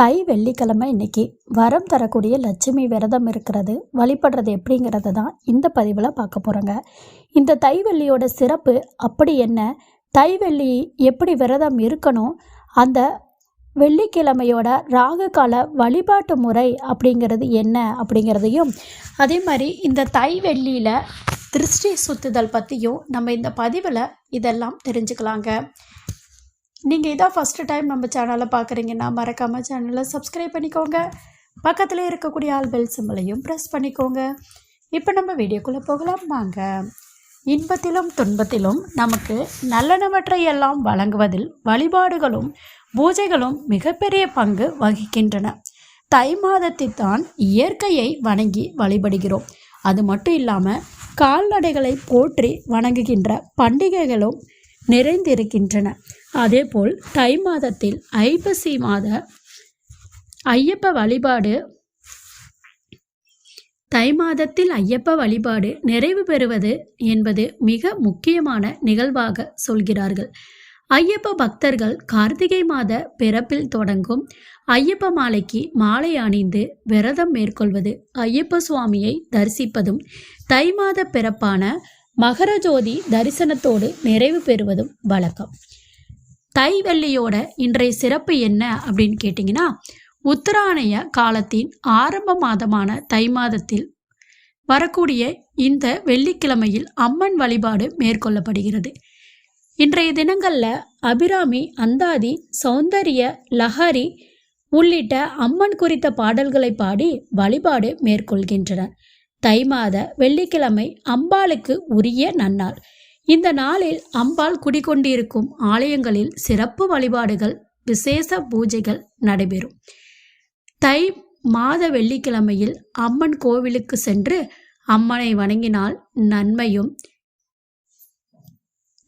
தை வெள்ளிக்கிழமை இன்னைக்கு வரம் தரக்கூடிய லட்சுமி விரதம் இருக்கிறது. வழிபடுறது எப்படிங்கிறத தான் இந்த பதிவில் பார்க்க போகிறோங்க இந்த தை வெள்ளியோட சிறப்பு அப்படி என்ன? தை வெள்ளி எப்படி விரதம் இருக்கணும்? அந்த வெள்ளிக்கிழமையோட ராகு கால வழிபாட்டு முறை அப்படிங்கிறது என்ன அப்படிங்கிறதையும் அதே மாதிரி இந்த தை வெள்ளியில் திருஷ்டி சுத்துதல் பற்றியும் நம்ம இந்த பதிவில் இதெல்லாம் தெரிஞ்சுக்கலாங்க. நீங்கள் இதான் ஃபஸ்ட்டு டைம் நம்ம சேனலை பார்க்குறீங்கன்னா மறக்காமல் சேனலை சப்ஸ்கிரைப் பண்ணிக்கோங்க. பக்கத்தில் இருக்கக்கூடிய ஆல் பெல் சிம்பிளையும் ப்ரெஸ் பண்ணிக்கோங்க. இப்போ நம்ம வீடியோக்குள்ளே போகலாம். வாங்க. இன்பத்திலும் துன்பத்திலும் நமக்கு நல்லனவற்றை எல்லாம் வழங்குவதில் வழிபாடுகளும் பூஜைகளும் மிகப்பெரிய பங்கு வகிக்கின்றன. தை மாதத்தில் தான் இயற்கையை வணங்கி வழிபடுகிறோம். அது மட்டும் இல்லாமல் கால்நடைகளை போற்றி வணங்குகின்ற பண்டிகைகளும் நிறைந்திருக்கின்றன. அதேபோல் தை மாதத்தில் ஐப்பசி மாத ஐயப்ப வழிபாடு தை மாதத்தில் ஐயப்ப வழிபாடு நிறைவு பெறுவது என்பது மிக முக்கியமான நிகழ்வாக சொல்கிறார்கள். ஐயப்ப பக்தர்கள் கார்த்திகை மாத பிறப்பில் தொடங்கும் ஐயப்ப மாலைக்கு மாலை அணிந்து விரதம் மேற்கொள்வது ஐயப்ப சுவாமியை தரிசிப்பதும் தை மாத பிறப்பான மகரஜோதி தரிசனத்தோடு நிறைவு பெறுவதும் வழக்கம். தை வெள்ளியோட இன்றைய சிறப்பு என்ன அப்படின்னு கேட்டிங்கன்னா உத்தராயண காலத்தின் ஆரம்ப மாதமான தை மாதத்தில் வரக்கூடிய இந்த வெள்ளிக்கிழமையில் அம்மன் வழிபாடு மேற்கொள்ளப்படுகிறது. இன்றைய தினங்களில் அபிராமி அந்தாதி சௌந்தரிய லஹரி உள்ளிட்ட அம்மன் குறித்த பாடல்களை பாடி வழிபாடு மேற்கொள்கின்றனர். தை மாத வெள்ளிக்கிழமை அம்பாளுக்கு உரிய நன்னாள். இந்த நாளில் அம்பாள் குடிகொண்டிருக்கும் ஆலயங்களில் சிறப்பு வழிபாடுகள் விசேஷ பூஜைகள் நடைபெறும். தை மாத வெள்ளிக்கிழமையில் அம்மன் கோவிலுக்கு சென்று அம்மனை வணங்கினால் நன்மையும்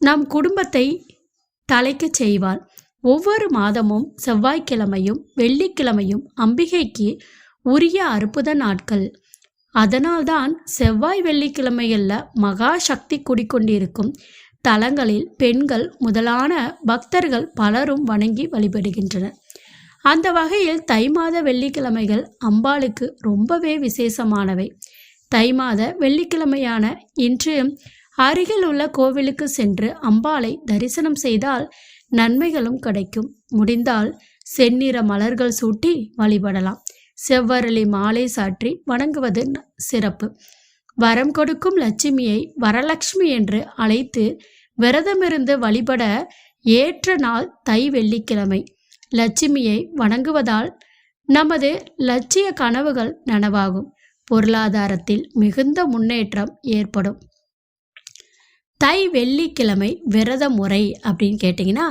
நம் குடும்பத்தை தலைக்கச் செய்வாள் ஒவ்வொரு மாதமும் செவ்வாய்க்கிழமையும் வெள்ளிக்கிழமையும் அம்பிகைக்கு உரிய அற்புத நாட்கள். அதனால்தான் செவ்வாய் வெள்ளிக்கிழமைகளில் மகா சக்தி குடிக்கொண்டிருக்கும் தலங்களில் பெண்கள் முதலான பக்தர்கள் பலரும் வணங்கி வழிபடுகின்றனர். அந்த வகையில் தை மாத வெள்ளிக்கிழமைகள் அம்பாளுக்கு ரொம்பவே விசேஷமானவை. தை மாத வெள்ளிக்கிழமையான இன்று அருகில் உள்ள கோவிலுக்கு சென்று அம்பாளை தரிசனம் செய்தால் நன்மைகளும் கிடைக்கும். முடிந்தால் செந்நிற மலர்கள் சூட்டி வழிபடலாம். செவ்வரளி மாலை சாற்றி வணங்குவது சிறப்பு. வரம் கொடுக்கும் லட்சுமியை வரலட்சுமி என்று அழைத்து விரதமிருந்து வழிபட ஏற்ற நாள் தை வெள்ளிக்கிழமை. லட்சுமியை வணங்குவதால் நமது லட்சிய கனவுகள் நனவாகும். பொருளாதாரத்தில் மிகுந்த முன்னேற்றம் ஏற்படும். தை வெள்ளிக்கிழமை விரத முறை அப்படின்னு கேட்டிங்கன்னா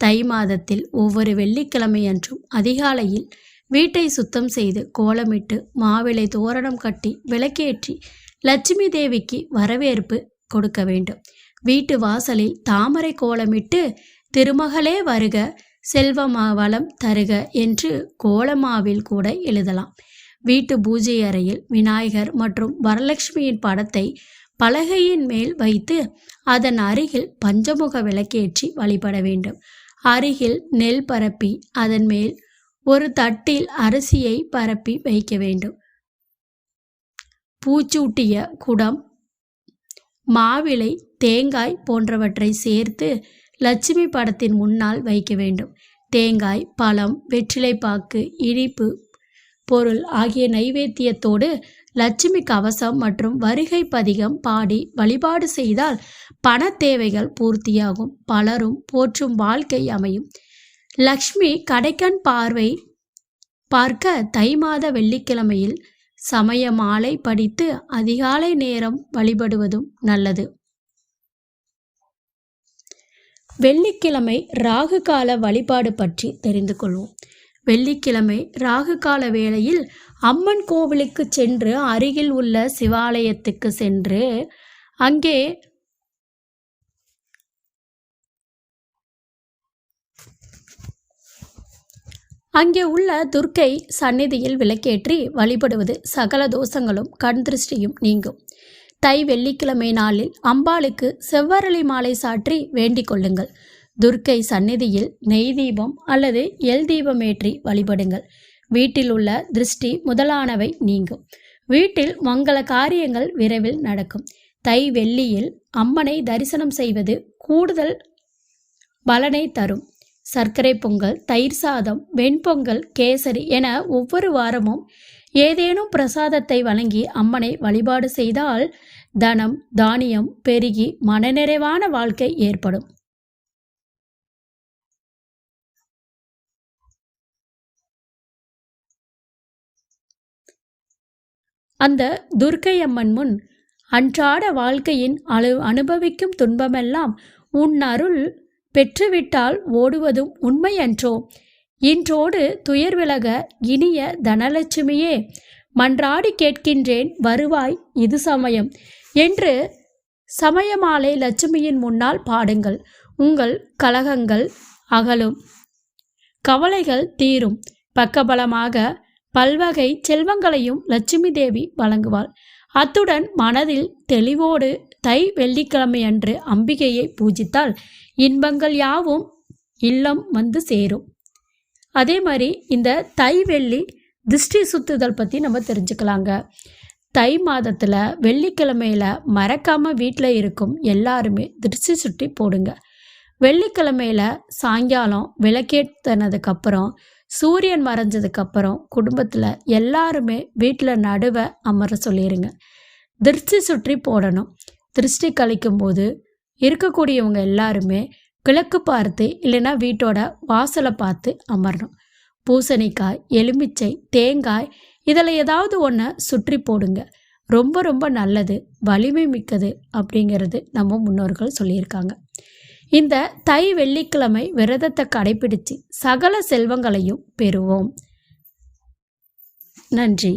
தை மாதத்தில் ஒவ்வொரு வெள்ளிக்கிழமை அன்றும் அதிகாலையில் வீட்டை சுத்தம் செய்து கோலமிட்டு மாவிளை தோரணம் கட்டி விளக்கேற்றி லட்சுமி தேவிக்கு வரவேற்பு கொடுக்க வேண்டும். வீட்டு வாசலில் தாமரை கோலமிட்டு திருமகளே வருக செல்வமா வளம் தருக என்று கோலமாவில் கூட எழுதலாம். வீட்டு பூஜை அறையில் விநாயகர் மற்றும் வரலட்சுமியின் படத்தை பலகையின் மேல் வைத்து அதன் அருகில் பஞ்சமுக விளக்கேற்றி வழிபட வேண்டும். அருகில் நெல் பரப்பி அதன் மேல் ஒரு தட்டில் அரிசியை பரப்பி வைக்க வேண்டும். பூச்சூட்டிய குடம் மாவிளை தேங்காய் போன்றவற்றை சேர்த்து லட்சுமி படத்தின் முன்னால் வைக்க வேண்டும். தேங்காய் பழம் வெற்றிலைப்பாக்கு இனிப்பு பொருள் ஆகிய நைவேத்தியத்தோடு லட்சுமி கவசம் மற்றும் வருகை பதிகம் பாடி வழிபாடு செய்தால் பண தேவைகள் பூர்த்தியாகும். பலரும் போற்றும் வாழ்க்கை அமையும். லக்ஷ்மி கடைக்கண் பார்வை பார்க்க தை மாத வெள்ளிக்கிழமையில் சமய மாலை படித்து அதிகாலை நேரம் வழிபடுவதும் நல்லது. வெள்ளிக்கிழமை ராகு கால வழிபாடு பற்றி தெரிந்து கொள்வோம். வெள்ளிக்கிழமை ராகு கால வேளையில் அம்மன் கோவிலுக்கு சென்று அருகில் உள்ள சிவாலயத்துக்கு சென்று அங்கே அங்கே உள்ள துர்க்கை சந்நிதியில் விளக்கேற்றி வழிபடுவது சகல தோஷங்களும் கண் திருஷ்டியும் நீங்கும். தை வெள்ளிக்கிழமை நாளில் அம்பாளுக்கு செவ்வரளி மாலை சாற்றி வேண்டிக் கொள்ளுங்கள். துர்க்கை சந்நிதியில் நெய் தீபம் அல்லது எல் தீபம் ஏற்றி வழிபடுங்கள். வீட்டில் உள்ள திருஷ்டி முதலானவை நீங்கும். வீட்டில் மங்கள காரியங்கள் விரைவில் நடக்கும். தை வெள்ளியில் அம்மனை தரிசனம் செய்வது கூடுதல் பலனை தரும். சர்க்கரை பொங்கல் தயிர் சாதம் வெண்பொங்கல் கேசரி என ஒவ்வொரு வாரமும் ஏதேனும் பிரசாதத்தை வழங்கி அம்மனை வழிபாடு செய்தால் தனம் தானியம் பெருகி மனநிறைவான வாழ்க்கை ஏற்படும். அந்த துர்க்கை அம்மன் முன் அன்றாட வாழ்க்கையின் அழு அனுபவிக்கும் துன்பமெல்லாம் உன் அருள் பெற்றுவிட்டால் ஓடுவதும் உண்மையன்றோ? இன்றோடு துயர் விலக இனிய தனலட்சுமியே மன்றாடி கேட்கின்றேன் வருவாய் இது சமயம். என்று சமயமாலை லட்சுமியின் முன்னால் பாடுங்கள். உங்கள் கலகங்கள் அகலும். கவலைகள் தீரும். பக்கபலமாக பல்வகை செல்வங்களையும் லட்சுமி தேவி வழங்குவாள். அத்துடன் மனதில் தெளிவோடு தை வெள்ளிக்கிழமையன்று அம்பிகையை பூஜித்தால் இன்பங்கள் யாவும் இல்லம் வந்து சேரும். அதே மாதிரி இந்த தை வெள்ளி திருஷ்டி சுத்துதல் பற்றி நம்ம தெரிஞ்சுக்கலாங்க. தை மாதத்தில் வெள்ளிக்கிழமையில் மறக்காமல் வீட்டில் இருக்கும் எல்லாருமே திருஷ்டி சுட்டி போடுங்க. வெள்ளிக்கிழமையில் சாயங்காலம் விளக்கேற்றினதுக்கப்புறம் சூரியன் மறைஞ்சதுக்கப்புறம் குடும்பத்தில் எல்லாருமே வீட்டில் நடுவை அமர சொல்லிடுங்க திருச்சி சுற்றி போடணும். திருஷ்டி கழிக்கும் போது இருக்கக்கூடியவங்க எல்லாருமே கிழக்கு பார்த்து இல்லைன்னா வீட்டோட வாசலை பார்த்து அமரணும். பூசணிக்காய் எலுமிச்சை தேங்காய் இதில் ஏதாவது ஒன்று சுற்றி போடுங்க. ரொம்ப ரொம்ப நல்லது வலிமை மிக்கது அப்படிங்கிறது நம்ம முன்னோர்கள் சொல்லியிருக்காங்க. இந்த தை வெள்ளிக்கிழமை விரதத்தை கடைபிடித்து சகல செல்வங்களையும் பெறுவோம். நன்றி.